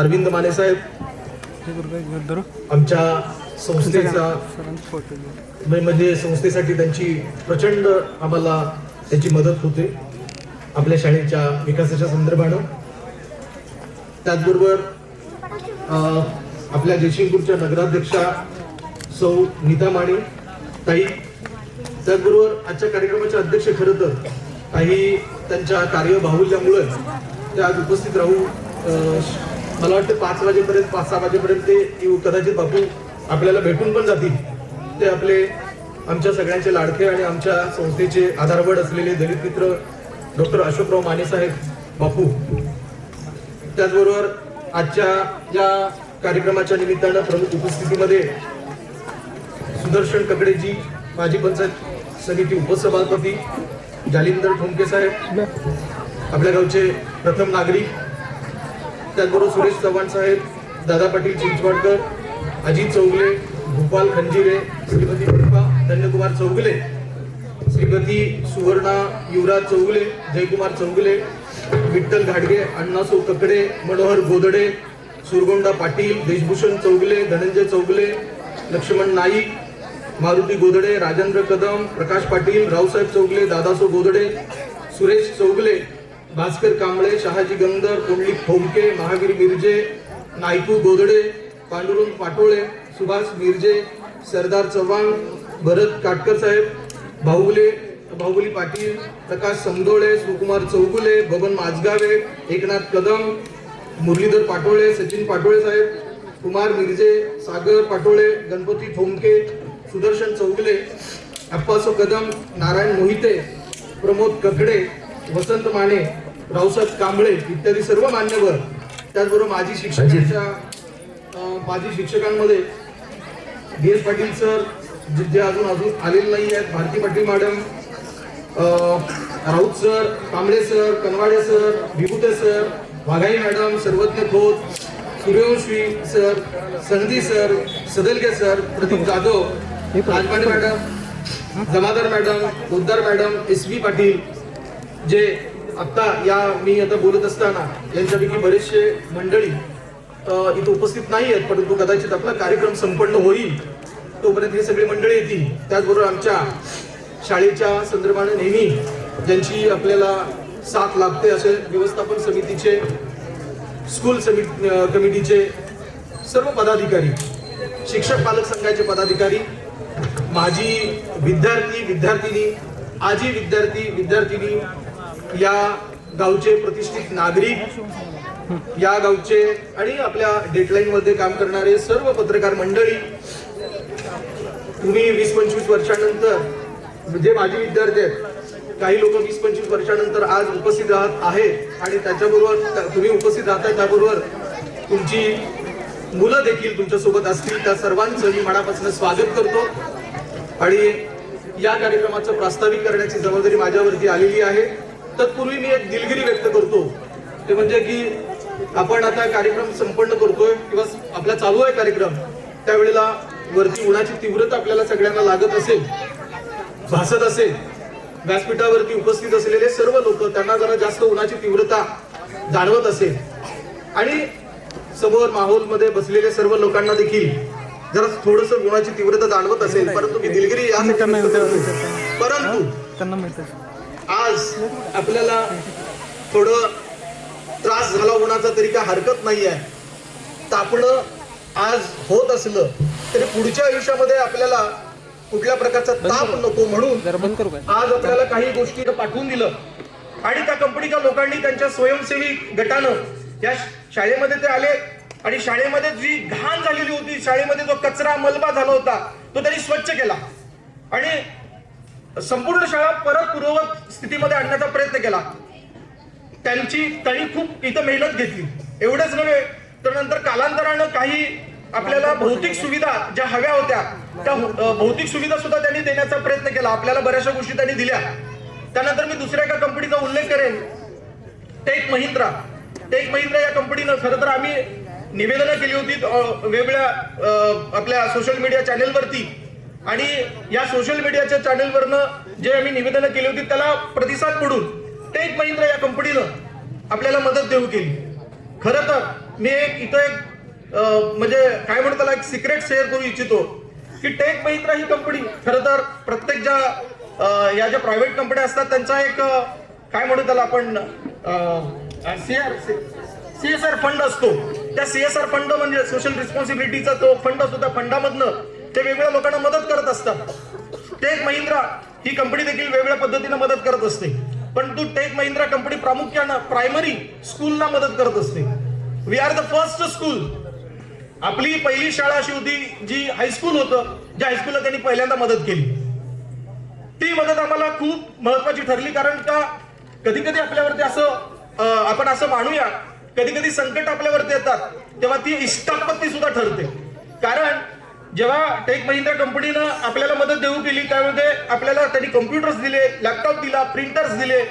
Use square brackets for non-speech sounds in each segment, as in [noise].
अरविंद माने साहेब आमच्या संस्थेचा म्हणजे संस्थेसाठी त्यांची प्रचंड आम्हाला त्यांची मदत होते आपल्या शाळेच्या विकासाच्या संदर्भानं. त्याचबरोबर आपल्या जयसिंगपूरच्या नगराध्यक्षा सौ नीता माने ताई त्याचबरोबर आजच्या कार्यक्रमाचे अध्यक्ष खरं तर काही त्यांच्या कार्यबाहुल्यामुळे ते आज उपस्थित राहू मला वाटतं पाच वाजेपर्यंत पाच सहा वाजेपर्यंत ते येऊ कदाचित बापू आपल्याला भेटून पण जातील. ते आपले आमच्या सगळ्यांचे लाडके आणि आमच्या संस्थेचे आधारवड असलेले दलित मित्र डॉक्टर अशोकराव माने साहेब बापू. त्याचबरोबर आजच्या या कार्यक्रमाच्या निमित्तानं प्रमुख उपस्थितीमध्ये सुदर्शन ककडेजी माजी पंचायत समिती उपसभापती जालिंदर ठोंके साहेब आपल्या गावचे प्रथम नागरिक त्याचबरोबर सुरेश चव्हाण साहेब दादा पाटील चिंचवाडकर अजित चौगले भूपाल खंजिरे श्रीमती दीपा धन्यकुमार चौगले श्रीमती सुवर्णा युवराज चौगले जयकुमार चौगले विठ्ठल घाडगे अण्णासो ककडे मनोहर गोदडे सुरगोंडा पाटील देशभूषण चौगले धनंजय चौगले लक्ष्मण नाईक मारुती गोदडे राजेंद्र कदम प्रकाश पाटील रावसाहेब चौगले दादासो गोदडे सुरेश चौगले भास्कर कांबळे शहाजी गंधर पुंडलिक फोमके महावीर मिरजे नायकू गोदडे पांडुरंग पाटोळे सुभाष मिरजे सरदार चव्हाण भरत काटकर साहेब बाहुले बाहुबली पाटील प्रकाश समदोळे सुकुमार चौगुले बबन माझगावे एकनाथ कदम मुरलीधर पाटोळे सचिन पाटोळे साहेब कुमार मिरजे सागर पाटोळे गणपती ठोमके सुदर्शन चौगले अप्पासो कदम नारायण मोहिते प्रमोद ककडे वसंत माने रावसाहेब कांबळे इत्यादी सर्व मान्यवर त्याचबरोबर माजी शिक्षकांच्या माजी शिक्षकांमध्ये डी एस पाटील सर जे अजून अजून आलेले नाही आहेत Bharti Patil madam Raut sir Kamble sir Kanwade sir Vibhute sir Waghai madam Sarvadnya Khot Suryavanshi sir Sandhi sir Sadalge sir Pradeep Jadhav Rajmane madam Jamadar madam Poddar madam S B Patil जे आता या मी आता बोलत असताना यांच्यापैकी बरेचसे मंडळी इथं इथे उपस्थित नाही आहेत परंतु कदाचित आपला कार्यक्रम संपन्न होईल तोपर्यंत हे सगळे मंडळी येतील. त्याचबरोबर आमच्या शाळेच्या संदर्भाने नेहमी ज्यांची आपल्याला साथ लागते असे व्यवस्थापन समितीचे स्कूल समिती कमिटीचे सर्व पदाधिकारी शिक्षक पालक संघाचे पदाधिकारी माजी विद्यार्थी विद्यार्थिनी आजी विद्यार्थी विद्यार्थिनी या गावचे प्रतिष्ठित नागरिक या गावचे आणि आपल्या डेडलाईन मध्ये काम करणारे सर्व पत्रकार मंडळी तुम्ही वीस पंचवीस वर्षानंतर जे माजी विद्यार्थी आहेत काही लोक वीस पंचवीस वर्षानंतर आज उपस्थित राहत आहेत आणि त्याच्याबरोबर तुम्ही उपस्थित राहताय त्याबरोबर तुमची मुलं देखील तुमच्यासोबत असतील. त्या सर्वांचं मी मनापासून स्वागत करतो. आणि या कार्यक्रमाचं प्रास्ताविक करण्याची जबाबदारी माझ्यावरती आलेली आहे. तत्पूर्वी मी एक दिलगिरी व्यक्त करतो. ते म्हणजे की आपण आता कार्यक्रम संपन्न करतोय किंवा आपला चालू आहे कार्यक्रम त्यावेळेला वरती उन्हाची तीव्रता आपल्याला सगळ्यांना लागत असेल भासत असेल व्यासपीठावरती उपस्थित असलेले सर्व लोक त्यांना जरा जास्त उन्हाची तीव्रता जाणवत असेल. आणि समोर माहोलमध्ये बसलेले सर्व लोकांना देखील जरा थोडस उन्हाची तीव्रता जाणवत असेल परंतु मी दिलगिरी करतो. परंतु त्यांना माहीत आहे आज आपल्याला थोडं त्रास झाला होण्याचा तरी काय हरकत नाही आहे. तापणं आज होत असलं तरी पुढच्या आयुष्यामध्ये आपल्याला कुठल्या प्रकारचा ताप नको म्हणून आज आपल्याला काही गोष्टी पाठवून दिलं. आणि त्या कंपनीच्या लोकांनी त्यांच्या स्वयंसेवी गटानं या शाळेमध्ये ते आले आणि शाळेमध्ये जी घाण झालेली होती शाळेमध्ये जो कचरा मलबा झाला होता तो त्यांनी स्वच्छ केला. आणि संपूर्ण शाळा परत पूर्ववत स्थितीमध्ये आणण्याचा प्रयत्न केला. त्यांची त्यांनी खूप इथं मेहनत घेतली. एवढंच नव्हे तर नंतर कालांतरानं काही आपल्याला भौतिक सुविधा ज्या हव्या होत्या त्या भौतिक सुविधा सुद्धा त्यांनी देण्याचा प्रयत्न केला. आपल्याला बऱ्याचशा गोष्टी त्यांनी दिल्या. त्यानंतर मी दुसऱ्या एका कंपनीचा उल्लेख करेन. टेक महिंद्रा. टेक महिंद्रा या कंपनीनं खरं तर आम्ही निवेदनं केली होती वेगवेगळ्या आपल्या सोशल मीडिया चॅनेलवरती आणि या सोशल मीडियाच्या चॅनलवरनं जे आम्ही निवेदनं केली होती त्याला प्रतिसाद म्हणून टेक महिंद्रा या कंपनीनं आपल्याला मदत देऊ केली. खरं तर मी एक इथं एक म्हणजे काय म्हणतो त्याला एक सिक्रेट शेअर करू इच्छितो की टेक महिंद्रा ही कंपनी खरं तर प्रत्येक ज्या या ज्या प्रायव्हेट कंपन्या असतात त्यांचा एक काय म्हणू त्याला आपण सीएसआर फंड असतो. त्या सीएसआर फंड म्हणजे सोशल रिस्पॉन्सिबिलिटीचा तो फंड असतो त्या फंडामधनं ते वेगवेगळ्या लोकांना मदत करत असतात. टेक महिंद्रा ही कंपनी देखील वेगळ्या पद्धतीने मदत करत असते. परंतु टेक महिंद्रा कंपनी प्रामुख्यानं प्रायमरी स्कूलला मदत करत असते. We are the first school आपली पहिली शाळा अशी होती जी हायस्कूल होतं ज्या हायस्कूलला त्यांनी पहिल्यांदा मदत केली. ती मदत आम्हाला खूप महत्वाची ठरली कारण का कधी कधी आपल्यावरती असं आपण असं मानूया कधी कधी संकट आपल्यावरती येतात तेव्हा ती इष्टापत्ती सुद्धा ठरते. कारण जेव्हा टेक महिंद्रा कंपनीनं आपल्याला मदत देऊ केली त्यामध्ये आपल्याला त्यांनी कम्प्युटर्स दिले लॅपटॉप दिला प्रिंटर्स दिले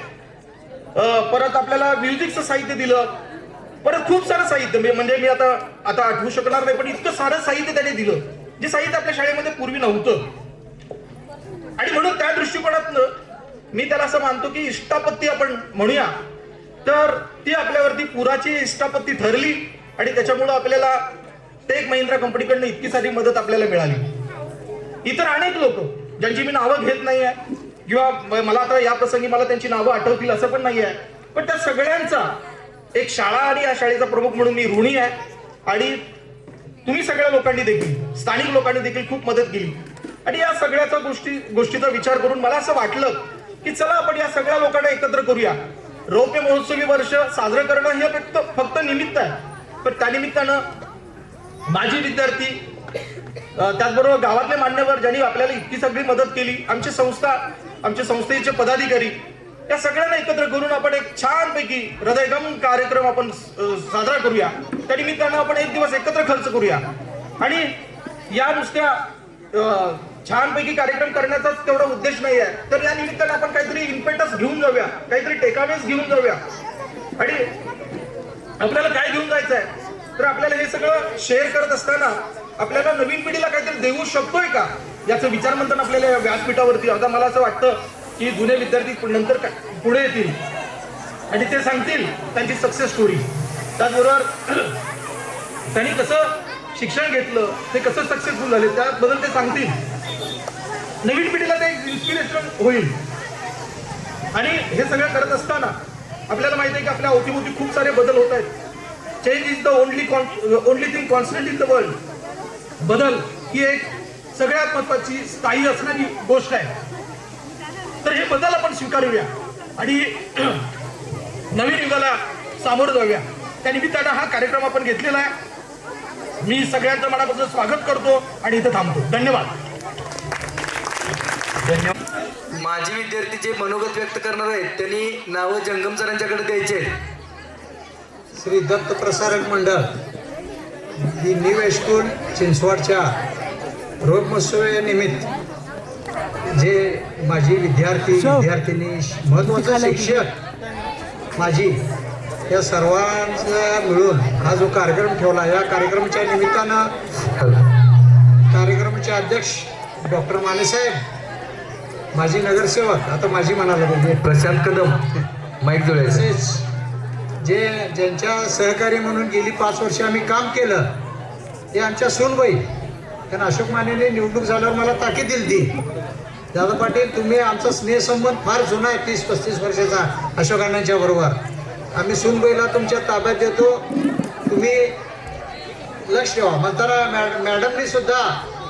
परत आपल्याला म्युझिकचं साहित्य दिलं परत खूप सारं साहित्य म्हणजे म्हणजे मी आता आता आठवू शकणार नाही पण इतकं सारं साहित्य त्याने दिलं जे साहित्य आपल्या शाळेमध्ये पूर्वी नव्हतं. आणि म्हणून त्या दृष्टिकोनातनं मी त्याला असं मानतो की इष्टापत्ती आपण म्हणूया. तर ती आपल्यावरती पुराची इष्टापत्ती ठरली आणि त्याच्यामुळं आपल्याला टेक महिंद्रा कंपनीकडनं इतकी सारी मदत आपल्याला मिळाली. इतर अनेक लोक ज्यांची मी नावं घेत नाही आहे किंवा मला आता या प्रसंगी मला त्यांची नावं आठवतील असं पण नाही आहे. पण त्या सगळ्यांचा एक शाळा आणि या शाळेचा प्रमुख म्हणून मी ऋणी आहे. आणि तुम्ही सगळ्या लोकांनी देखील स्थानिक लोकांनी देखील खूप मदत केली. आणि या सगळ्याचा गोष्टी गोष्टीचा विचार करून मला असं वाटलं की चला आपण या सगळ्या लोकांना एकत्र करूया. रौप्य महोत्सवी वर्ष साजरं करणं हे फक्त फक्त निमित्त आहे. पण त्या निमित्तानं माझी विद्यार्थी त्याचबरोबर गावातले मान्यवर ज्यांनी आपल्याला इतकी सगळी मदत केली आमची संस्था आमच्या संस्थेचे पदाधिकारी या सगळ्यांना एकत्र करून आपण एक छानपैकी हृदयगम कार्यक्रम आपण साजरा करूया. त्या निमित्तानं आपण एक दिवस एकत्र खर्च करूया. आणि या नुसत्या छानपैकी कार्यक्रम करण्याचाच तेवढा उद्देश नाही आहे तर या निमित्तानं आपण काहीतरी इम्पेटस घेऊन जाऊया. काहीतरी टेकावेस घेऊन जाऊया. आणि आपल्याला काय घेऊन जायचं आहे तर आपल्याला हे सगळं शेअर करत असताना आपल्याला नवीन पिढीला काहीतरी देऊ शकतोय का? याचं विचार मंथन आपल्याला या व्यासपीठावरती आता मला असं वाटतं की जुने विद्यार्थी नंतर पुढे येतील आणि ते सांगतील त्यांची सक्सेस स्टोरी त्याचबरोबर [clears throat] त्यांनी कसं शिक्षण घेतलं ते कसं सक्सेसफुल झाले त्याबद्दल ते सांगतील. नवीन पिढीला ते इन्स्पिरेशन होईल. आणि हे सगळं करत असताना आपल्याला माहिती आहे की आपल्या अवतीभोवती खूप सारे बदल होत आहेत. Change is the only only thing constant in the world बदल ही एक सगळ्यात महत्वाची स्थायी असणारी गोष्ट आहे. तर हे बदल आपण स्वीकारूया. आणि [clears throat] नवीन युगाला सामोरं जाऊया. त्यानिमित्तानं हा कार्यक्रम आपण घेतलेला आहे. मी सगळ्यांचं मनापासून स्वागत करतो आणि इथं थांबतो. धन्यवाद. धन्यवाद. माझे विद्यार्थी जे मनोगत व्यक्त करणार आहेत त्यांनी नावं जंगम सरांच्याकडे द्यायचे श्री दत्त प्रसारक मंडळ ही न्यू हायस्कूल चिंचवडच्या रोग महोत्सवानिमित्त जे माझी विद्यार्थी विद्यार्थिनी महत्वाचं शिक्षक माझी या सर्वांचा मिळून हा जो कार्यक्रम ठेवला या कार्यक्रमाच्या निमित्तानं कार्यक्रमाचे अध्यक्ष डॉक्टर मानेसाहेब माजी नगरसेवक आता माझी म्हणाला म्हणजे प्रशांत कदम माईक जोडायचं तसेच जे ज्यांच्या सहकारी म्हणून गेली पाच वर्ष आम्ही काम केलं ते आमच्या सूनबाई कारण अशोक मानेने निवडणूक झाल्यावर मला ताकीद दिली ती. दादा पाटील तुम्ही आमचा स्नेहसंबंध फार जुना आहे तीस पस्तीस वर्षाचा अशोक अण्णांच्या बरोबर. आम्ही सूनबाईला तुमच्या ताब्यात देतो. तुम्ही लक्ष ठेवा. म्हणताना मॅड मॅडमनी सुद्धा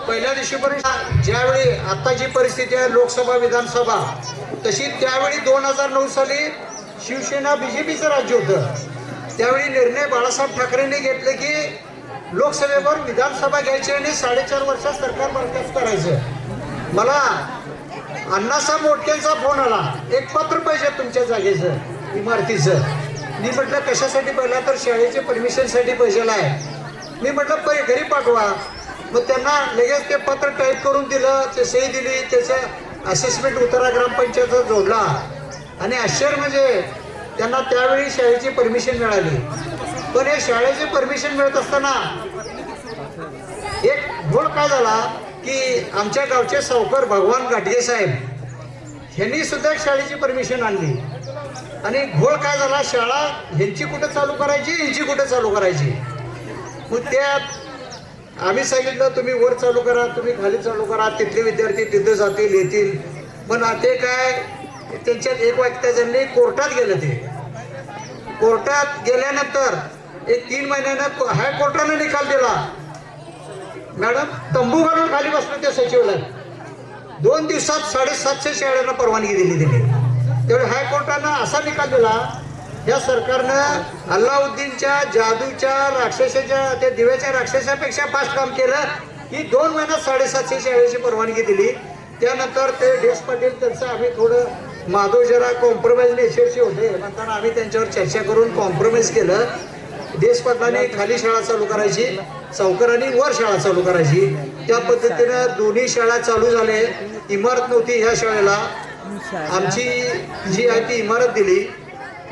पहिल्या दिवशीपर्यंत ज्यावेळी आत्ताची जी परिस्थिती आहे लोकसभा विधानसभा तशी त्यावेळी दोन हजार नऊ साली शिवसेना बीजेपीचं राज्य होतं. त्यावेळी निर्णय बाळासाहेब ठाकरेंनी घेतले की लोकसभेवर विधानसभा घ्यायची आणि साडेचार वर्षात सरकार बरखास्त करायचं. मला अण्णासाहेब मोठ्यांचा फोन आला. एक पत्र पाहिजे तुमच्या जागेचं इमारतीचं. मी म्हटलं कशासाठी पहिला तर शाळेचे परमिशनसाठी पाहिजेला आहे. मी म्हटलं पै घरी पाठवा. मग त्यांना लगेच ते पत्र टाईप करून दिलं ते सही दिली त्याचं असेसमेंट उतारा ग्रामपंचायतचा जोडला. आणि आश्चर्य म्हणजे त्यांना त्यावेळी शाळेची परमिशन मिळाली. पण हे शाळेची परमिशन मिळत असताना एक घोळ काय झाला की आमच्या गावचे सावकार भगवान गाडगे साहेब ह्यांनी सुद्धा शाळेची परमिशन आणली. आणि घोळ काय झाला? शाळा ह्यांची कुठं चालू करायची? ह्यांची कुठं चालू करायची? मग त्यात आम्ही सांगितलं तुम्ही वर चालू करा तुम्ही खाली चालू करा तिथले विद्यार्थी तिथं जातील येतील. पण ते काय? त्यांच्यात एक वाक्य त्यांनी कोर्टात गेलं ते. कोर्टात गेल्यानंतर एक तीन महिन्यानं हायकोर्टानं निकाल दिला. मॅडम तंबू घालून खाली बसलो त्या सचिवला दोन दिवसात साडेसातशे शेळ्यांना परवानगी दिली दिली त्यावेळी हायकोर्टानं असा निकाल दिला या सरकारनं अल्लाउद्दीनच्या जादूच्या राक्षसाच्या त्या दिव्याच्या राक्षसापेक्षा फास्ट काम केलं की दोन महिन्यात साडेसातशे शेळ्याची परवानगी दिली. त्यानंतर ते देश पाटील त्यांचं आम्ही थोडं माधव जरा कॉम्प्रोमाइज नेचरचे होते म्हणताना आम्ही त्यांच्यावर चर्चा करून कॉम्प्रोमाइज केलं. देश खाली शाळा चालू करायची सावकारांनी वर शाळा चालू करायची. त्या पद्धतीनं दोन्ही शाळा चालू झाले. इमारत नव्हती ह्या शाळेला. आमची जी आहे ती इमारत दिली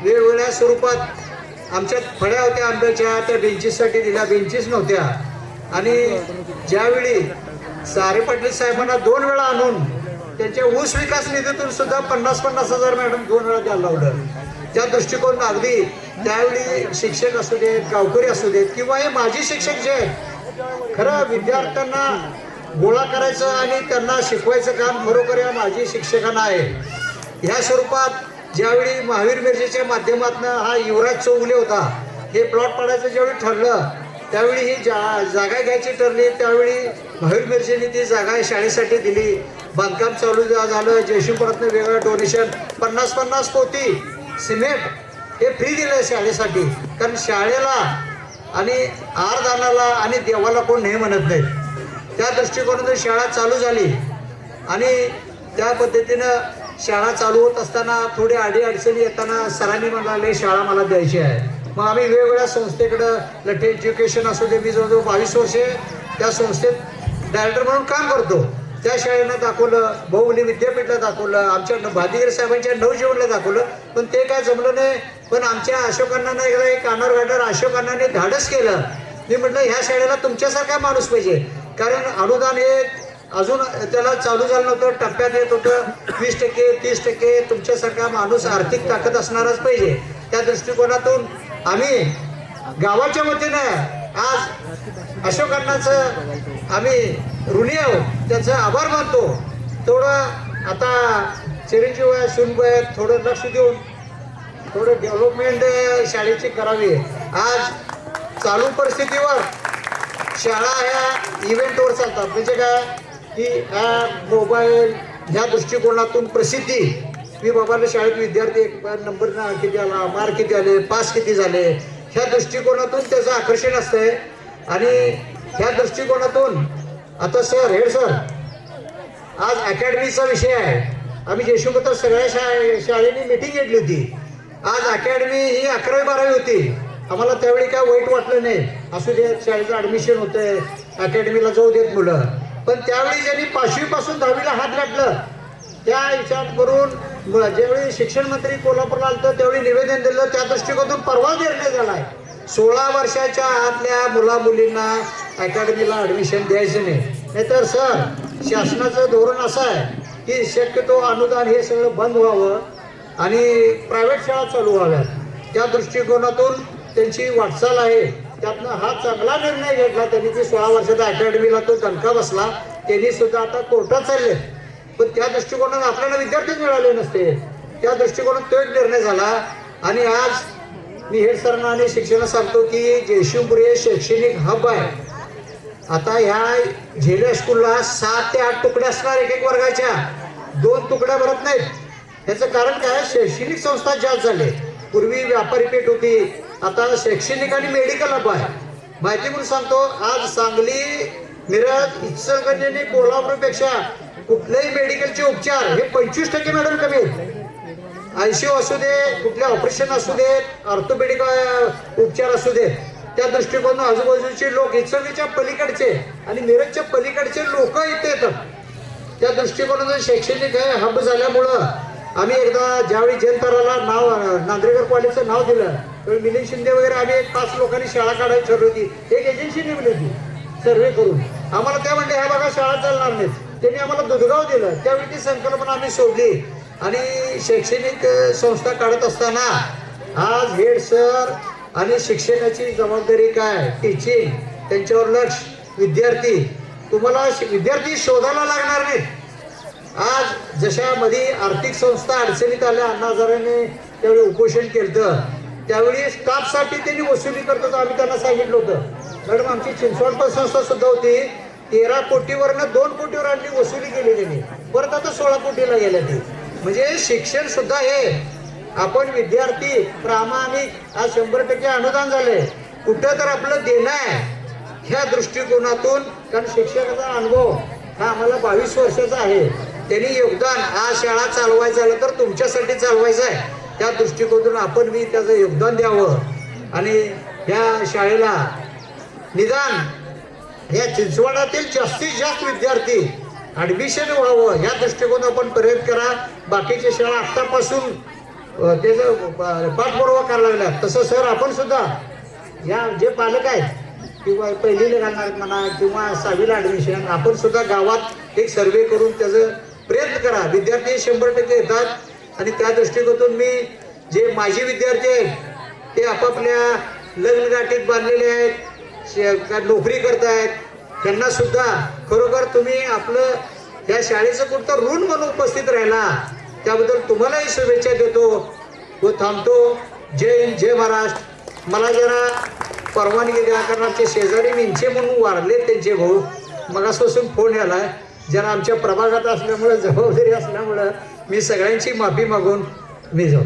वेगवेगळ्या स्वरूपात आमच्या फळ्या होत्या आंब्याच्या त्या बेंचेससाठी दिल्या बेंचेस नव्हत्या. आणि ज्यावेळी सारे पाटील साहेबांना दोन वेळा आणून त्यांच्या ऊस विकास निधीतून सुद्धा पन्नास पन्नास हजार मॅडम दोन वेळा द्यायला लावलं. त्या दृष्टिकोन अगदी त्यावेळी शिक्षक असू देत गावकरी असू देत किंवा हे माजी शिक्षक जे आहेत खरं विद्यार्थ्यांना गोळा करायचं आणि त्यांना शिकवायचं काम खरोखर या माजी शिक्षकांना आहे. ह्या स्वरूपात ज्यावेळी महावीर मिरजेच्या माध्यमातून हा युवराज चौगले होता हे प्लॉट पाडायचं ज्यावेळी ठरलं त्यावेळी ही जा जागा घ्यायची ठरली त्यावेळी महावीर मिरजेने ती जागा शाळेसाठी दिली. बांधकाम चालू झालं. झालं जयशिंगपुरातनं वेगळं डोनेशन पन्नास पन्नास पोती सिमेंट हे फ्री दिलं शाळेसाठी. कारण शाळेला आणि आरदानाला आणि देवाला कोण नाही म्हणत नाही. त्या दृष्टिकोनातून शाळा चालू झाली. आणि त्या पद्धतीनं शाळा चालू होत असताना थोडी अडी अडचणी येताना सरांनी म्हणाले शाळा मला द्यायची आहे. मग आम्ही वेगवेगळ्या संस्थेकडं लठे एज्युकेशन असू दे मी जवळजवळ बावीस वर्षे त्या संस्थेत डायरेक्टर म्हणून काम करतो. त्या शाळेनं दाखवलं बहुमली विद्यापीठला दाखवलं आमच्या भादीगर साहेबांच्या नवजीवनला दाखवलं. पण ते काय जमलं नाही. पण आमच्या अशोकांना नाही एकदा एक कानावर अशोक धाडस केलं. मी म्हटलं ह्या शाळेला तुमच्यासारखा माणूस पाहिजे. कारण अनुदान हे अजून त्याला चालू झालं नव्हतं टप्प्यात येत होतं. वीस टक्के तीस टक्के तुमच्यासारखा माणूस आर्थिक ताकद असणारच पाहिजे. त्या दृष्टिकोनातून आम्ही गावाच्या वतीनं आज अशोकांनाचं आम्ही ऋणी आहोत. त्यांचं आभार मानतो. थोडं आता चिरंजीव आहे सुनब आहेत थोडं लक्ष देऊन थोडं डेव्हलपमेंट शाळेची करावी. आज चालू परिस्थितीवर शाळा ह्या इव्हेंटवर चालतात. म्हणजे काय? की ॲप मोबाईल ह्या दृष्टिकोनातून प्रसिद्धी. मी बाबांना शाळेत विद्यार्थी एक नंबर किती आला मार्क किती आले पास किती झाले? ह्या दृष्टिकोनातून त्याचं आकर्षण असतंय. आणि ह्या दृष्टिकोनातून आता सर हेड सर आज अकॅडमीचा विषय आहे. आम्ही जेशुपत्र सगळ्या शाळे शाळेने मिटिंग घेतली होती. आज अकॅडमी ही अकरावी बारावी होती. आम्हाला त्यावेळी काय वाईट वाटलं नाही. असू दे शाळेचं ॲडमिशन होतंय अकॅडमीला जाऊ देत मुलं. पण त्यावेळी ज्यांनी पाचवीपासून दहावीला हात घातलं त्या विचार करून बोला ज्यावेळी शिक्षण मंत्री कोल्हापूरला आलतो त्यावेळी निवेदन दिलं त्या दृष्टिकोनातून परवा निर्णय झालाय. सोळा वर्षाच्या आतल्या मुला मुलींना अकॅडमीला ॲडमिशन द्यायचं नाही. नाहीतर सर शासनाचं धोरण असं आहे की शक्यतो अनुदान हे सगळं बंद व्हावं आणि प्रायव्हेट शाळा चालू व्हाव्यात. त्या दृष्टिकोनातून त्यांची वाटचाल आहे. त्यातनं हा चांगला निर्णय घेतला त्यांनी ती सोळा वर्षाचा अकॅडमीला तो दणका बसला. त्यांनी सुद्धा आता कोर्टात चालले. पण त्या दृष्टिकोनात आपल्याला विद्यार्थीच मिळाले नसते. त्या दृष्टिकोनात तो एक निर्णय झाला. आणि आज मी हेड सरांना आणि शिक्षणाला सांगतो की जयशिवपुरी हे शैक्षणिक हब आहे. आता ह्या झेले स्कूलला सात ते आठ तुकड्या असणार एक एक वर्गाच्या. दोन तुकड्या भरत नाहीत. ह्याचं कारण काय? शैक्षणिक संस्था जास्त झाले. पूर्वी व्यापारी पेठ होती. आता शैक्षणिक आणि मेडिकल हब आहे. माहिती म्हणून सांगतो आज सांगली मिरज इचलकरंजी आणि कोल्हापूरपेक्षा कुठलेही मेडिकलचे उपचार हे पंचवीस टक्के मॅडम कमी आहेत. आयसीयू असू दे कुठले ऑपरेशन असू देत ऑर्थोपेडिक उपचार असू देत त्या दृष्टिकोनातून आजूबाजूचे लोक इचलच्या पलीकडचे आणि मिरजच्या पलीकडचे लोक इथे येतात. त्या दृष्टिकोनातून शैक्षणिक हे हब झाल्यामुळं आम्ही एकदा ज्यावेळी जयंतराला नाव नांद्रेकर कॉलेजचं नाव दिलं त्यावेळी मिलिंद शिंदे वगैरे आम्ही एक पाच लोकांनी शाळा काढायची ठरवली होती. एक एजन्सी नेमली होती. सर्वे करून. आम्हाला त्या म्हणले ह्या बघा शाळा चालणार नाहीत. त्यांनी आम्हाला दुधगाव दिलं. त्यावेळी ती संकल्पना आम्ही सोडली. आणि शैक्षणिक संस्था काढत असताना आज हेड सर आणि शिक्षणाची जबाबदारी काय? टीचिंग त्यांच्यावर लक्ष. विद्यार्थी तुम्हाला विद्यार्थी शोधायला लागणार नाही आज जशामध्ये आर्थिक संस्था अडचणीत आल्या अण्णा हजाराने त्यावेळी उपोषण केलं त्यावेळी स्टाफसाठी त्यांनी वसुली करतो आम्ही त्यांना सांगितलं होतं. मॅडम आमची चिंचवड संस्था सुद्धा होती. तेरा कोटीवरनं दोन कोटीवर आणली वसुली केली त्यांनी. परत आता सोळा कोटीला गेल्या ती. म्हणजे शिक्षण सुद्धा हे आपण विद्यार्थी प्रामाणिक आज शंभर टक्के अनुदान झाले. कुठं तर आपलं देणं आहे. ह्या दृष्टिकोनातून कारण शिक्षकाचा अनुभव हा आम्हाला बावीस वर्षाचा आहे. त्यांनी योगदान आज शाळा चालवायचं झालं तर तुमच्यासाठी चालवायचं आहे. त्या दृष्टिकोनातून आपण मी त्याचं योगदान द्यावं. आणि या शाळेला निदान या चिंचवडातील जास्तीत जास्त विद्यार्थी ॲडमिशन व्हावं या दृष्टिकोनातून आपण प्रयत्न करा. बाकीच्या शाळा आत्तापासून त्याचं पाठपुरावा करायला लागल्या तसं सर आपण सुद्धा या जे पालक आहेत किंवा पहिलीला घालणार म्हणा किंवा सहावीला ॲडमिशन आपण सुद्धा गावात एक सर्वे करून त्याचं प्रयत्न करा. विद्यार्थी शंभर टक्के येतात. आणि त्या दृष्टिकोनातून मी जे माजी विद्यार्थी आहेत ते आपापल्या लग्नगाठीत बांधलेले आहेत नोकरी करतायत. त्यांना सुद्धा खरोखर तुम्ही आपलं या शाळेचं कुठं ऋण म्हणून उपस्थित राहिला. त्याबद्दल तुम्हालाही शुभेच्छा देतो व थांबतो. जय हिंद जय महाराष्ट्र. मला जरा परवानगी द्या कारण आमचे शेजारी मिंचे म्हणून वाढले त्यांचे भाऊ. मगापासून फोन याला जरा आमच्या प्रभागात असल्यामुळं जबाबदारी असल्यामुळं मी सगळ्यांची माफी मागून मी जाऊ.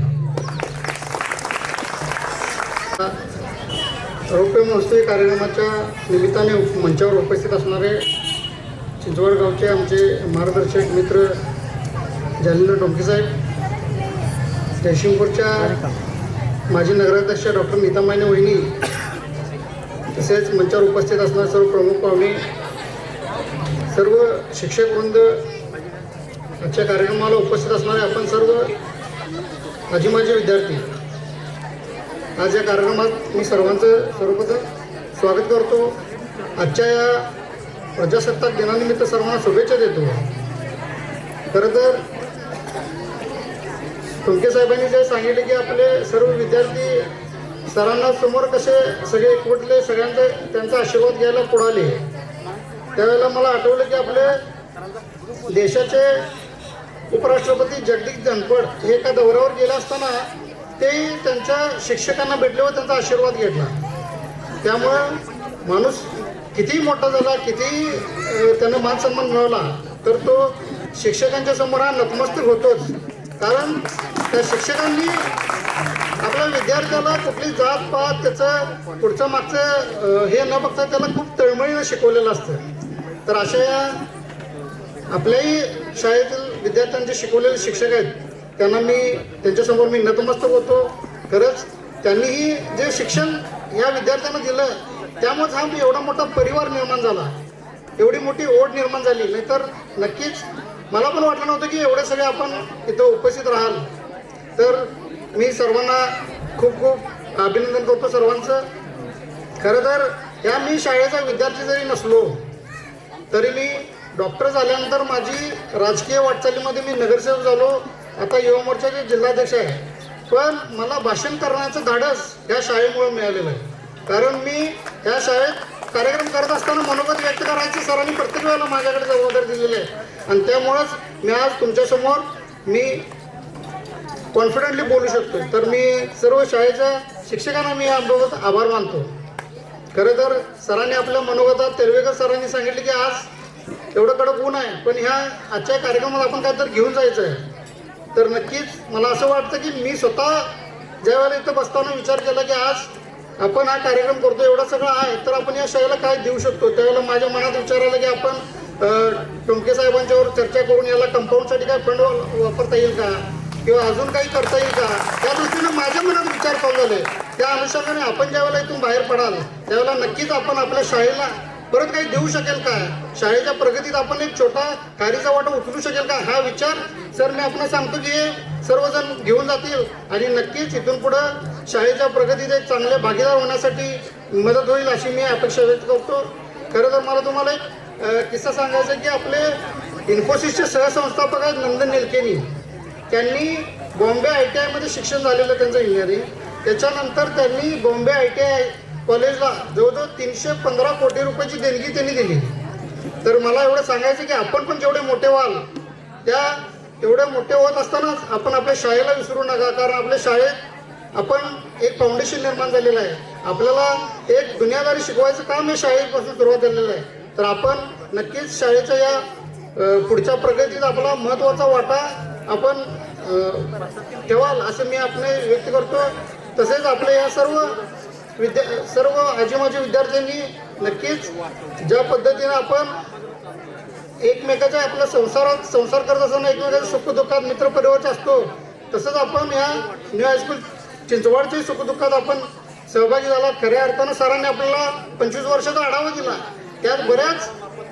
रौप्य महोत्सवी कार्यक्रमाच्या निमित्ताने उप- मंचावर उपस्थित असणारे चिंचवड गावचे आमचे मार्गदर्शक मित्र जालिंदर डोंकेसाहेब जयशिंगपूरच्या माजी नगराध्यक्ष डॉक्टर नीतामायने वहिनी तसेच मंचावर उपस्थित असणारे सर्व प्रमुख पाहुणे सर्व शिक्षक वृंद आजच्या कार्यक्रमाला उपस्थित असणारे आपण सर्व माजी माजी विद्यार्थी आज या कार्यक्रमात मी सर्वांचं सर्वप्रथम स्वागत करतो. आजच्या या प्रजासत्ताक दिनानिमित्त सर्वांना शुभेच्छा देतो. खरं तर टोमके साहेबांनी जे सांगितले की आपले सर्व विद्यार्थी सरांना समोर कसे सगळे एकवटले सगळ्यांचा त्यांचा आशीर्वाद घ्यायला पुढाले. त्यावेळेला मला आठवलं की आपले देशाचे उपराष्ट्रपती जगदीश धनखड हे एका दौऱ्यावर गेले असताना ते त्यांच्या शिक्षकांना भेटले व त्यांचा आशीर्वाद घेतला. त्यामुळं माणूस कितीही मोठा झाला कितीही त्यानं मान सन्मान मिळवला तर तो शिक्षकांच्या समोर हा नतमस्तक होतोच. कारण त्या शिक्षकांनी आपल्या विद्यार्थ्याला कुठली जात पात त्याचं पुढचं मागचं हे न बघता त्याला खूप तळमळीनं शिकवलेलं असतं. तर अशा या आपल्याही शाळेतील विद्यार्थ्यांचे शिकवलेले शिक्षक आहेत. त्यांना मी त्यांच्यासमोर मी नतमस्तक होतो. खरंच त्यांनीही जे शिक्षण या विद्यार्थ्यांना दिलं त्यामुळेच हा एवढा मोठा परिवार निर्माण झाला. एवढी मोठी ओढ निर्माण झाली. नाहीतर नक्कीच मला पण वाटलं नव्हतं की एवढे सगळे आपण इथं उपस्थित राहाल. तर मी सर्वांना खूप खूप अभिनंदन करतो सर्वांचं. खरं तर या मी शाळेचा विद्यार्थी जरी नसलो तरी मी डॉक्टर झाल्यानंतर माझी राजकीय वाटचालीमध्ये मी नगरसेवक झालो. आता युवा मोर्चाचे जिल्हाध्यक्ष आहे पण मला भाषण करण्याचं धाडस या शाळेमुळे मिळालेलं आहे. कारण मी या शाळेत कार्यक्रम करत असताना मनोगत व्यक्त करायचं सरांनी प्रत्येक वेळेला माझ्याकडे जबाबदारी दिलेली आहे. आणि त्यामुळंच मी आज तुमच्यासमोर मी कॉन्फिडेंटली बोलू शकतो तर मी सर्व शाळेच्या शिक्षकांना मी याबाबत आभार मानतो. खरं तर सरांनी आपल्या मनोगतात तेरवेकर सरांनी सांगितले की आज एवढं कडक ऊन आहे पण ह्या आजच्या कार्यक्रमात आपण काहीतरी घेऊन जायचं आहे तर नक्कीच मला असं वाटतं की मी स्वतः ज्यावेळेला इथं बसताना विचार केला की आज आपण हा कार्यक्रम करतो एवढं सगळं आहे तर आपण या शाळेला काय देऊ शकतो? त्यावेळेला माझ्या मनात विचार आला की आपण टोमके साहेबांच्यावर चर्चा करून याला कंपाऊंडसाठी काय फंड वापरता येईल का? किंवा अजून काही करता येईल का? त्या दृष्टीनं माझ्या मनात विचार चालू झाले त्या अनुषंगाने आपण ज्यावेळेला इथून बाहेर पडाल त्यावेळेला नक्कीच आपण आपल्या शाळेला परत काही देऊ शकेल का? शाळेच्या प्रगतीत आपण एक छोटा कार्यचा वाटा उचलू शकेल का? हा विचार सर मी आपण सांगतो की हे सर्वजण घेऊन जातील आणि नक्कीच इथून पुढं शाळेच्या प्रगतीत एक चांगले भागीदार होण्यासाठी मदत होईल अशी मी अपेक्षा व्यक्त करतो. खरं तर मला तुम्हाला एक किस्सा सांगायचा की आपले इन्फोसिसचे सहसंस्थापक आहेत नंदन निलकेनी. त्यांनी बॉम्बे आय टी आयमध्ये शिक्षण झालेलं त्यांचं इंजिनिअरिंग त्याच्यानंतर त्यांनी बॉम्बे आय टी आय कॉलेजला जवळजवळ तीनशे पंधरा कोटी रुपयाची देणगी त्यांनी दिली. तर मला एवढं सांगायचं की आपण पण जेवढे मोठे व्हाल त्या एवढे मोठे होत असतानाच आपण आपल्या शाळेला विसरू नका. कारण आपल्या शाळेत आपण एक फाउंडेशन निर्माण झालेलं आहे. आपल्याला एक दुनियादारी शिकवायचं काम हे शाळेपासून सुरुवात झालेलं आहे. तर आपण नक्कीच शाळेच्या या पुढच्या प्रगतीत आपला महत्त्वाचा वाटा आपण ठेवाल असं मी आपले व्यक्त करतो. तसेच आपले या सर्व विद्या सर्व आजीमाजी विद्यार्थ्यांनी नक्कीच ज्या पद्धतीने आपण एकमेकाच्या आपल्या संसारात संसार करत असताना एकमेकाच्या सुखदुःखात मित्रपरिवारचे असतो तसंच आपण या न्यू हायस्कूल चिंचवडच्या सुखदुःखात आपण सहभागी झाला. खऱ्या अर्थानं सरांनी आपल्याला पंचवीस वर्षाचा आढावा दिला. त्यात बऱ्याच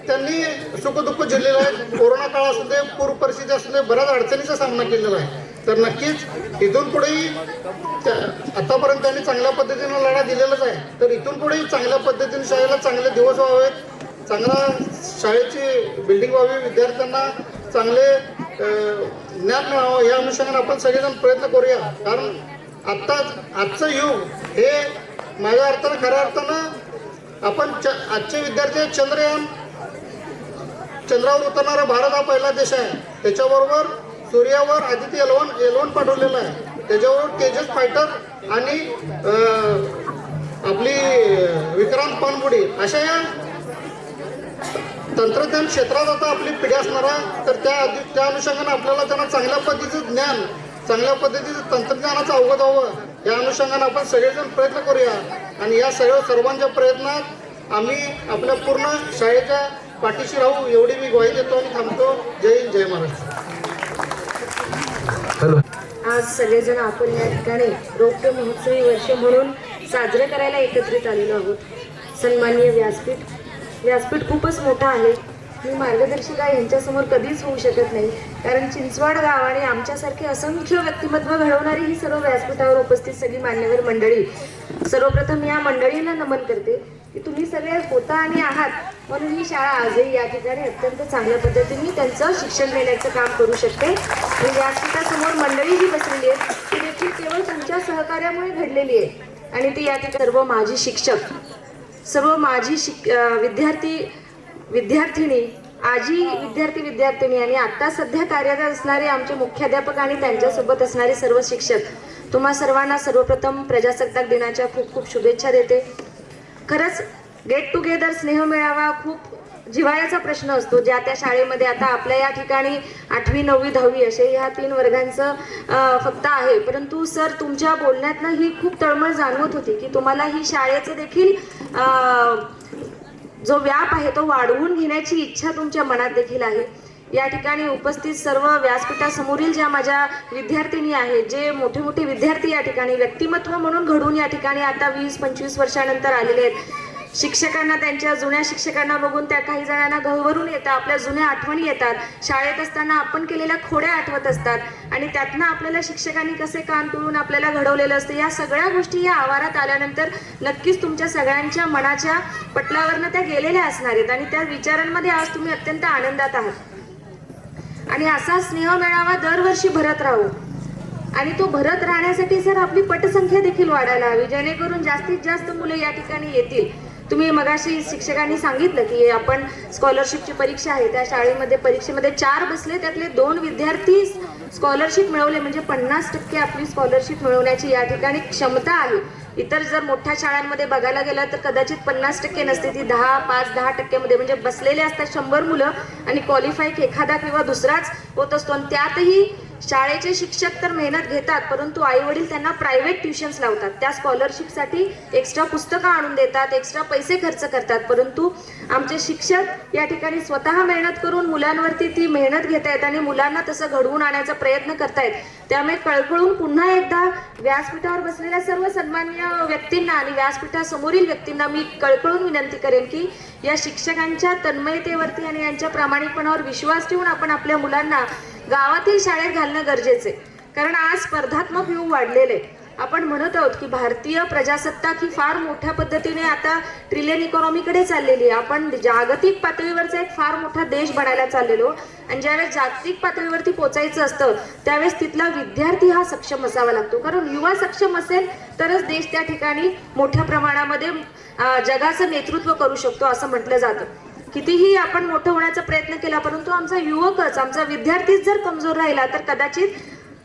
त्यांनी सुखदुःख झेललेलं आहे. कोरोना काळ असू दे पूर परिस्थिती असू दे बऱ्याच अडचणीचा सामना केलेला आहे. तर नक्कीच इथून पुढेही आतापर्यंत त्यांनी चांगल्या पद्धतीनं लढा दिलेलाच आहे. तर इथून पुढेही चांगल्या पद्धतीने शाळेला चांगले दिवस व्हावेत. चांगला शाळेची बिल्डिंग व्हावी. विद्यार्थ्यांना चांगले ज्ञान मिळावं या अनुषंगाने आपण सगळेजण प्रयत्न करूया. कारण आत्ताच आजचं युग हे माझ्या अर्थानं खऱ्या अर्थानं आपण च आजचे विद्यार्थी चंद्रयान चंद्रावर उतरणारा भारत हा पहिला देश आहे. त्याच्याबरोबर सूर्यावर आदित्य एलवन एलवन पाठवलेलं आहे. त्याच्यावर तेजस फायटर आणि आपली विक्रांत पानबुडी अशा या तंत्रज्ञान क्षेत्रात आता आपली पिढी असणार आहे. तर त्या त्या अनुषंगाने आपल्याला त्यांना चांगल्या पद्धतीचं ज्ञान चांगल्या पद्धतीचं तंत्रज्ञानाचं अवगत व्हावं. या अनुषंगाने आपण सगळेजण प्रयत्न करूया. आणि या सगळ्या सर्वांच्या प्रयत्नात आम्ही आपल्या पूर्ण शाळेच्या पाठीशी राहू. एवढी मी ग्वाही देतो आणि थांबतो. जय हिंद जय महाराष्ट्र. आज सगळेजण आपण या ठिकाणी रौप्य महोत्सवी वर्ष म्हणून साजरं करायला एकत्रित आलेलो आहोत. सन्माननीय व्यासपीठ. व्यासपीठ खूपच मोठं आहे. मी मार्गदर्शिका यांच्यासमोर कधीच होऊ शकत नाही. कारण चिंचवाड गाव आणि आमच्यासारखे असंख्य व्यक्तिमत्व घडवणारी ही सर्व व्यासपीठावर उपस्थित सगळी मान्यवर मंडळी. सर्वप्रथम या मंडळीला नमन करते. की तुम्ही सगळे होता आणि आहात म्हणून ही शाळा आजही या ठिकाणी अत्यंत चांगल्या पद्धतीने त्यांचं शिक्षण देण्याचं काम करू शकते. आणि व्यासपीठासमोर मंडळी जी बसलेली आहे ती देखील केवळ तुमच्या सहकार्यामुळे घडलेली आहे. आणि ती या ठिकाणी सर्व माजी शिक्षक सर्व माजी शिक विद्यार्थी विद्यार्थिनी आजी विद्यार्थी विद्यार्थिनी आणि आत्ता सध्या कार्यरत असणारे आमचे मुख्याध्यापक आणि त्यांच्यासोबत असणारे सर्व शिक्षक तुम्हा सर्वांना सर्वप्रथम प्रजासत्ताक दिनाच्या खूप खूप शुभेच्छा देते. खरंच गेट टुगेदर स्नेह मेळावा खूप जिव्हाळ्याचा प्रश्न असतो ज्या त्या शाळेमध्ये आता आपल्या या ठिकाणी आठवी नववी दहावी असे ह्या तीन वर्गांचं फक्त आहे. परंतु सर तुमच्या बोलण्यातनं ही खूप तळमळ जाणवत होती की तुम्हाला ही शाळेचं देखील जो व्याप आहे तो वाढवून घेण्याची इच्छा तुमच्या मनात देखील आहे. या ठिकाणी उपस्थित सर्व व्यासपीठासमोरील ज्या माझ्या विद्यार्थिनी आहेत जे मोठे मोठे विद्यार्थी या ठिकाणी व्यक्तिमत्व म्हणून घडून या ठिकाणी आता वीस पंचवीस वर्षानंतर आलेले आहेत. शिक्षकांना त्यांच्या जुन्या शिक्षकांना बघून त्या काही जणांना घवरून येतात आपल्या जुन्या आठवणी येतात. शाळेत असताना आपण केलेल्या खोड्या आठवत असतात आणि त्यातनं आपल्याला शिक्षकांनी कसे कान पिळून आपल्याला घडवलेलं असतं या सगळ्या गोष्टी या आवारात आल्यानंतर नक्कीच तुमच्या सगळ्यांच्या मनाच्या पटलावरनं त्या गेलेल्या असणार आहेत आणि त्या विचारांमध्ये आज तुम्ही अत्यंत आनंदात आहात. आणि असा स्नेह मेळावा दरवर्षी भरत राहू. आणि तो भरत राहण्यासाठी सर आपली पटसंख्या देखील वाढायला हवी जेणेकरून जास्तीत जास्त मुलं या ठिकाणी येतील. तुम्ही मगाशी शिक्षकांनी सांगितलं की आपण स्कॉलरशिपची परीक्षा आहे त्या शाळेमध्ये परीक्षेमध्ये चार बसले त्यातले दोन विद्यार्थी स्कॉलरशिप मिळवले म्हणजे पन्नास टक्के आपली स्कॉलरशिप मिळवण्याची या ठिकाणी क्षमता आहे. इतर जर मोठ्या शाळांमध्ये बघायला गेलं तर कदाचित पन्नास टक्के नसते ती दहा पाच दहा टक्क्यामध्ये म्हणजे बसलेले असतात शंभर मुलं आणि क्वालिफाय एखादा किंवा दुसराच होत असतो. आणि त्यातही शाळेचे शिक्षक तर मेहनत घेतात परंतु आई वडील त्यांना प्रायव्हेट ट्युशन्स लावतात. त्या स्कॉलरशिपसाठी एक्स्ट्रा पुस्तकं आणून देतात एक्स्ट्रा पैसे खर्च करतात. परंतु आमचे शिक्षक या ठिकाणी स्वतः मेहनत करून मुलांवरती ती मेहनत घेत आहेत आणि मुलांना तसं घडवून आणण्याचा प्रयत्न करतायत. त्यामुळे कळकळून पुन्हा एकदा व्यासपीठावर बसलेल्या सर्व सन्मान्य व्यक्तींना आणि व्यासपीठासमोरील व्यक्तींना मी कळकळून विनंती करेन की या शिक्षकांच्या तन्मयतेवरती आणि यांच्या प्रामाणिकपणावर विश्वास ठेवून आपण आपल्या मुलांना गावातील शाळेत घालणं गरजेचं. आहे कारण आज स्पर्धात्मक युग वाढलेले. आपण म्हणत आहोत की भारतीय प्रजासत्ताक ही फार मोठ्या पद्धतीने आता ट्रिलियन इकॉनॉमीकडे चाललेली आहे. आपण जागतिक पातळीवरचा एक फार मोठा देश बनायला चाललेलो. आणि ज्यावेळेस जागतिक पातळीवरती पोचायचं असतं त्यावेळेस तिथला विद्यार्थी हा सक्षम असावा लागतो. कारण युवा सक्षम असेल तरच देश त्या ठिकाणी मोठ्या प्रमाणामध्ये जगाचं नेतृत्व करू शकतो असं म्हटलं जातं. कितीही आपण मोठं होण्याचा प्रयत्न केला परंतु आमचा युवकच आमचा विद्यार्थीच जर कमजोर राहिला तर कदाचित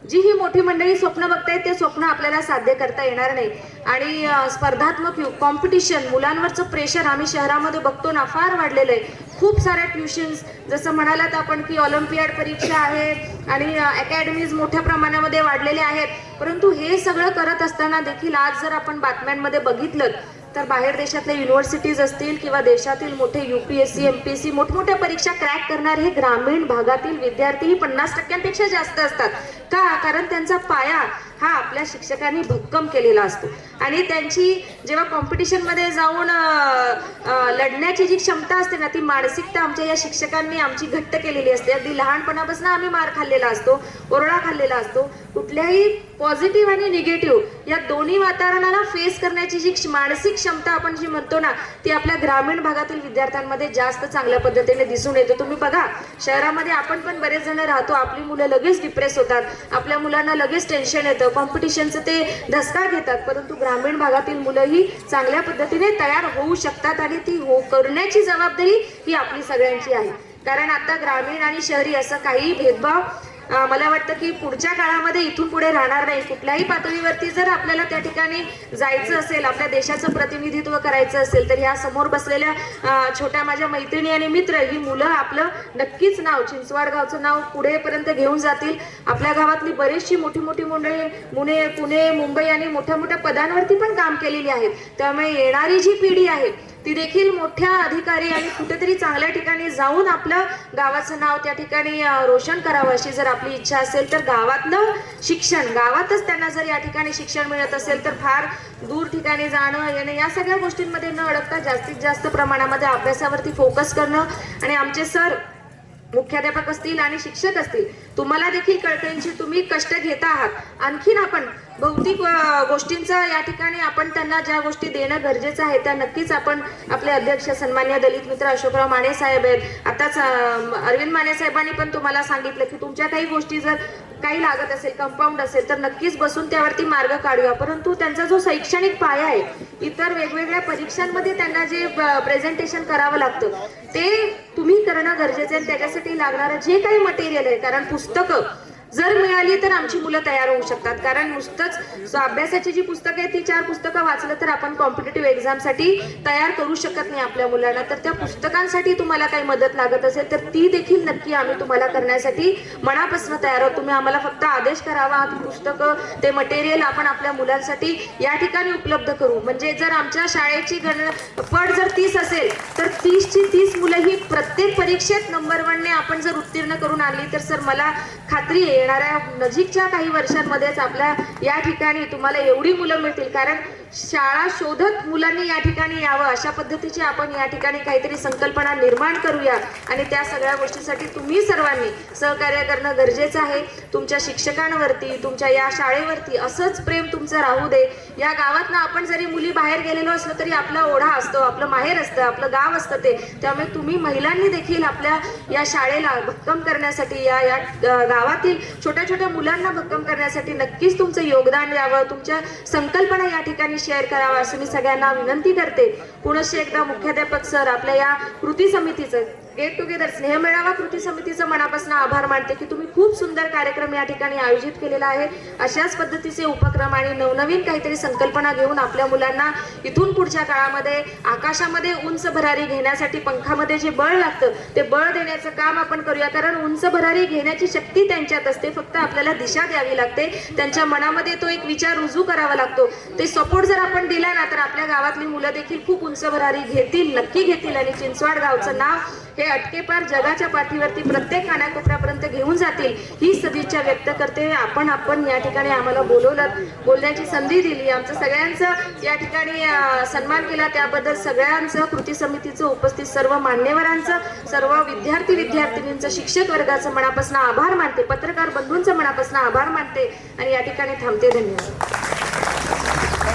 जी ही मोठी मंडळी स्वप्न बघतायत ते स्वप्न आपल्याला साध्य करता येणार नाही. आणि स्पर्धात्मक युग कॉम्पिटिशन मुलांवरचं प्रेशर आम्ही शहरामध्ये बघतो ना फार वाढलेलं आहे. खूप साऱ्या ट्युशन्स जसं म्हणालात आपण की ऑलिम्पियाड परीक्षा आहे आणि अकॅडमीज मोठ्या प्रमाणामध्ये वाढलेल्या आहेत. परंतु हे सगळं करत असताना देखील आज जर आपण बातम्यांमध्ये बघितलं तर बाहेर देशातल्या युनिव्हर्सिटीज असतील किंवा देशातील मोठे U P S C M UPSC C मोठमोठ्या परीक्षा क्रॅक करणारे हे ग्रामीण भागातील विद्यार्थी पन्नास टक्क्यांपेक्षा जास्त असतात. का कारण त्यांचा पाया हा आपल्या शिक्षकांनी भक्कम केलेला असतो. आणि त्यांची जेव्हा कॉम्पिटिशनमध्ये जाऊन लढण्याची जी क्षमता असते ना ती मानसिकता आमच्या या शिक्षकांनी आमची घट्ट केलेली असते. अगदी लहानपणापासून आम्ही मार खाल्लेला असतो ओरडा खाल्लेला असतो. कुठल्याही पॉझिटिव्ह आणि निगेटिव्ह या दोन्ही वातावरणाला फेस करण्याची जी क्ष- मानसिक क्षमता आपण जी म्हणतो ना ती आपल्या ग्रामीण भागातील विद्यार्थ्यांमध्ये जास्त चांगल्या पद्धतीने दिसून येतो. तुम्ही बघा शहरामध्ये आपण पण बरेच जण राहतो आपली मुलं लगेच डिप्रेस होतात. आपल्या मुलांना लगेच टेन्शन येतं. कॉम्पिटिशनचं ते धसका घेतात. परंतु ग्रामीण भागातील मुलं ही चांगल्या पद्धतीने तयार होऊ शकतात आणि ती हो करण्याची जबाबदारी ही आपली सगळ्यांची आहे. कारण आता ग्रामीण आणि शहरी असं काही भेदभाव मला वाटतं की पुढच्या काळामध्ये इथून पुढे राहणार नाही. कुठल्याही पातळीवरती जर आपल्याला त्या ठिकाणी जायचं असेल आपल्या देशाचं प्रतिनिधित्व करायचं असेल तर ह्या समोर बसलेल्या छोट्या माझ्या मैत्रिणी आणि मित्र ही मुलं आपलं नक्कीच नाव चिंचवाड गावचं नाव पुढेपर्यंत घेऊन जातील. आपल्या गावातली बरीचशी मोठी मोठी मंडळी पुणे पुणे मुंबई आणि मोठ्या मोठ्या पदांवरती पण काम केलेली आहेत. त्यामुळे येणारी जी पिढी आहे ती देखील मोठ्या अधिकारी आणि कुठेतरी चांगल्या ठिकाणी जाऊन आपलं गावाचं नाव त्या ठिकाणी रोशन करावं अशी जर आपली इच्छा असेल तर गावातलं शिक्षण गावातच त्यांना जर या ठिकाणी शिक्षण मिळत असेल तर फार दूर ठिकाणी जाणं येणं या सगळ्या गोष्टींमध्ये न अडकता जास्तीत जास्त प्रमाणामध्ये अभ्यासावरती फोकस करणं आणि आमचे सर मुख्याध्यापक असतील आणि शिक्षक असतील तुम्हाला देखील कळकळींची तुम्ही कष्ट घेता आहात. आणखीन आपण भौतिक गोष्टींचा गोष्टींचं या ठिकाणी आपण त्यांना ज्या गोष्टी देणं गरजेचं आहे त्या नक्कीच आपण आपले अध्यक्ष सन्मान्य दलित मित्र अशोकराव माने साहेब आहेत. आताच अरविंद माने साहेबांनी पण तुम्हाला सांगितलं की तुमच्या काही गोष्टी जर काही लागत असेल कंपाऊंड असेल तर नक्कीच बसून त्यावरती मार्ग काढूया. परंतु त्यांचा जो शैक्षणिक पाया आहे इतर वेगवेगळ्या परीक्षांमध्ये त्यांना जे प्रेझेंटेशन करावं लागतं ते तुम्ही करणं गरजेचं आहे. त्याच्यासाठी लागणारं जे काही मटेरियल आहे कारण पुस्तकं जर मिळाली तर आमची मुलं तयार होऊ शकतात. कारण नुसतंच अभ्यासाची जी पुस्तकं आहेत ती चार पुस्तकं वाचलं तर आपण कॉम्पिटेटिव्ह एक्झामसाठी तयार करू शकत नाही आपल्या मुलांना. तर त्या पुस्तकांसाठी तुम्हाला काही मदत लागत असेल तर ती देखील नक्की आम्ही तुम्हाला करण्यासाठी मनापासून तयार आहोत. तुम्ही आम्हाला फक्त आदेश करावा ती पुस्तकं ते मटेरियल आपण आपल्या मुलांसाठी या ठिकाणी उपलब्ध करू. म्हणजे जर आमच्या शाळेची गण पट जर तीस असेल तर तीसची तीस मुलं ही प्रत्येक परीक्षेत नंबर वनने आपण जर उत्तीर्ण करून आली तर सर मला खात्री आहे येणाऱ्या नजीकच्या काही वर्षांमध्येच आपल्या या ठिकाणी तुम्हाला एवढी मुलं मिळतील. कारण शाळा शोधत मुलांनी या ठिकाणी यावं अशा पद्धतीची आपण या ठिकाणी काहीतरी संकल्पना निर्माण करूया. आणि त्या सगळ्या गोष्टीसाठी तुम्ही सर्वांनी सहकार्य करणं गरजेचं आहे. तुमच्या शिक्षकांवरती तुमच्या या शाळेवरती असंच प्रेम तुमचं राहू दे. या गावातनं आपण जरी मुली बाहेर गेलेलो असलो तरी आपला ओढा असतो आपलं माहेर असतं आपलं गाव असतं ते. त्यामुळे तुम्ही महिलांनी देखील आपल्या या शाळेला भक्कम करण्यासाठी या या गावातील छोट्या छोट्या मुलांना भक्कम करण्यासाठी नक्कीच तुमचं योगदान द्यावं तुमच्या संकल्पना या ठिकाणी शेअर करावा असं मी सगळ्यांना विनंती करते. पुनश्च एकदा मुख्याध्यापक सर आपल्या या कृती समितीचं गेट टुगेदर स्नेहमेळावा कृती समितीचं मनापासून आभार मानते की तुम्ही खूप सुंदर कार्यक्रम या ठिकाणी आयोजित केलेला आहे. अशाच पद्धतीचे उपक्रम आणि नवनवीन काहीतरी संकल्पना घेऊन आपल्या मुलांना इथून पुढच्या काळामध्ये आकाशामध्ये उंच भरारी घेण्यासाठी पंखामध्ये जे बळ लागतं ते बळ देण्याचं काम आपण करूया. कारण उंच भरारी घेण्याची शक्ती त्यांच्यात असते. फक्त आपल्याला दिशा द्यावी लागते. त्यांच्या मनामध्ये तो एक विचार रुजू करावा लागतो. ते सपोर्ट जर आपण दिला ना तर आपल्या गावातली मुलं देखील खूप उंच भरारी घेतील नक्की घेतील. आणि चिंचवाड गावचं नाव हे अटकेपार जगाच्या पाठीवरती प्रत्येक कानाकोपऱ्यापर्यंत घेऊन जातील ही सदिच्छा व्यक्त करते. आपण आपण या ठिकाणी आम्हाला बोलवलं बोलण्याची संधी दिली. आमचं सगळ्यांचं या ठिकाणी सन्मान केला. त्याबद्दल सगळ्यांचं कृती समितीचं उपस्थित सर्व मान्यवरांचं सर्व विद्यार्थी विद्यार्थिनींचं शिक्षक वर्गाचं मनापासून आभार मानते. पत्रकार बंधूंचं मनापासून आभार मानते. आणि या ठिकाणी थांबते. धन्यवाद.